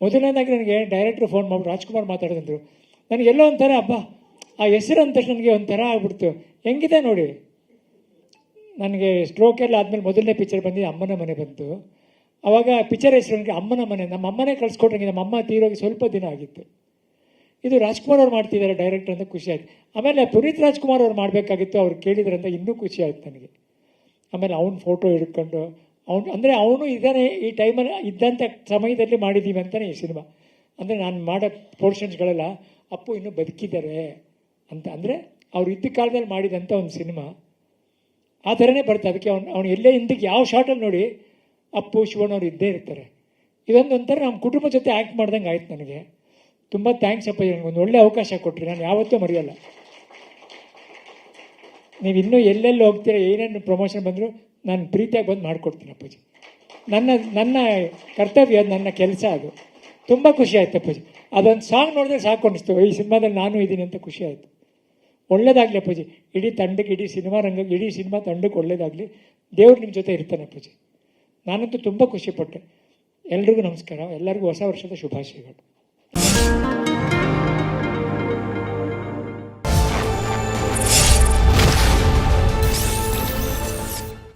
ಮೊದಲನೇದಾಗಿ ನನಗೆ ಡೈರೆಕ್ಟ್ರು ಫೋನ್ ಮಾಡಿ ರಾಜ್ಕುಮಾರ್ ಮಾತಾಡಿದ್ರು ನನಗೆ ಎಲ್ಲೋ ಒಂಥರ ಹಬ್ಬ ಆ ಹೆಸರು ಅಂತ ನನಗೆ ಒಂಥರ ಆಗ್ಬಿಡ್ತು. ಹೆಂಗಿದೆ ನೋಡಿ? ನನಗೆ ಸ್ಟ್ರೋಕ್ ಎಲ್ಲ ಆದಮೇಲೆ ಮೊದಲನೇ ಪಿಕ್ಚರ್ ಬಂದಿದ್ದು ಅಮ್ಮನ ಮನೆ ಬಂತು. ಆವಾಗ ಪಿಕ್ಚರ್ ಹೆಸರು ನನಗೆ ಅಮ್ಮನ ಮನೆ. ನಮ್ಮ ಅಮ್ಮನೇ ಕಳ್ಸ್ಕೊಟ್ರಂಗೆ, ನಮ್ಮ ಅಮ್ಮ ತೀರೋಗಿ ಸ್ವಲ್ಪ ದಿನ ಆಗಿತ್ತು. ಇದು ರಾಜ್ಕುಮಾರ್ ಅವ್ರು ಮಾಡ್ತಿದ್ದಾರೆ ಡೈರೆಕ್ಟರ್ ಅಂತ ಖುಷಿ ಆಯ್ತು. ಆಮೇಲೆ ಪುನೀತ್ ರಾಜ್ಕುಮಾರ್ ಅವ್ರು ಮಾಡಬೇಕಾಗಿತ್ತು, ಅವ್ರು ಕೇಳಿದ್ರಂತ ಇನ್ನೂ ಖುಷಿ ಆಯ್ತು ನನಗೆ. ಆಮೇಲೆ ಅವ್ನ ಫೋಟೋ ಹಿಡ್ಕೊಂಡು ಅವ್ನು ಅಂದರೆ ಅವನು ಇದ್ದಾನೆ ಈ ಟೈಮಲ್ಲಿ ಇದ್ದಂಥ ಸಮಯದಲ್ಲಿ ಮಾಡಿದ್ದೀವಿ ಅಂತಲೇ ಈ ಸಿನಿಮಾ ಅಂದರೆ ನಾನು ಮಾಡೋ ಪೋರ್ಷನ್ಸ್ಗಳೆಲ್ಲ ಅಪ್ಪು ಇನ್ನೂ ಬದುಕಿದ್ದಾರೆ ಅಂತ. ಅಂದರೆ ಅವ್ರು ಇದ್ದ ಕಾಲದಲ್ಲಿ ಮಾಡಿದಂಥ ಒಂದು ಸಿನಿಮಾ ಆ ಥರನೇ ಬರುತ್ತೆ. ಅದಕ್ಕೆ ಅವ್ನು ಅವ್ನು ಎಲ್ಲೇ ಹಿಂದಕ್ಕೆ ಯಾವ ಶಾರ್ಟಲ್ಲಿ ನೋಡಿ ಅಪ್ಪು ಶಿವಣ್ಣವ್ರು ಇದ್ದೇ ಇರ್ತಾರೆ. ಇದೊಂದು ಒಂಥರ ನಮ್ಮ ಕುಟುಂಬ ಜೊತೆ ಆ್ಯಕ್ಟ್ ಮಾಡ್ದಂಗೆ ಆಯ್ತು ನನಗೆ. ತುಂಬ ಥ್ಯಾಂಕ್ಸ್ ಅಪ್ಪ ಒಂದು ಒಳ್ಳೆ ಅವಕಾಶ ಕೊಟ್ಟರಿ ನಾನು ಯಾವತ್ತೂ ಮರೆಯಲ್ಲ. ನೀವು ಇನ್ನೂ ಎಲ್ಲೆಲ್ಲಿ ಹೋಗ್ತೀರಾ, ಏನೇನು ಪ್ರಮೋಷನ್ ಬಂದರೂ ನಾನು ಪ್ರೀತಿಯಾಗಿ ಬಂದು ಮಾಡಿಕೊಡ್ತೀನಿ ಅಪ್ಪಾಜಿ. ನನ್ನ ನನ್ನ ಕರ್ತವ್ಯ ಅದು, ನನ್ನ ಕೆಲಸ ಅದು. ತುಂಬ ಖುಷಿ ಆಯ್ತು ಅಪ್ಪಾಜಿ. ಅದೊಂದು ಸಾಂಗ್ ನೋಡಿದ್ರೆ ಸಾಕು ಅನ್ನಿಸ್ತು ಈ ಸಿನಿಮಾದಲ್ಲಿ ನಾನು ಇದ್ದೀನಿ ಅಂತ ಖುಷಿ ಆಯಿತು. ಒಳ್ಳೇದಾಗಲಿ ಅಪ್ಪಾಜಿ. ಇಡೀ ತಂಡಕ್ಕೆ ಇಡೀ ಸಿನಿಮಾ ರಂಗ ಇಡೀ ಸಿನಿಮಾ ತಂಡಕ್ಕೆ ಒಳ್ಳೇದಾಗಲಿ. ದೇವ್ರು ನಿಮ್ಮ ಜೊತೆ ಇರ್ತಾನೆ ಅಪ್ಪಾಜಿ. ನಾನಂತೂ ತುಂಬ ಖುಷಿಪಟ್ಟೆ. ಎಲ್ರಿಗೂ ನಮಸ್ಕಾರ. ಎಲ್ಲರಿಗೂ ಹೊಸ ವರ್ಷದ ಶುಭಾಶಯಗಳು.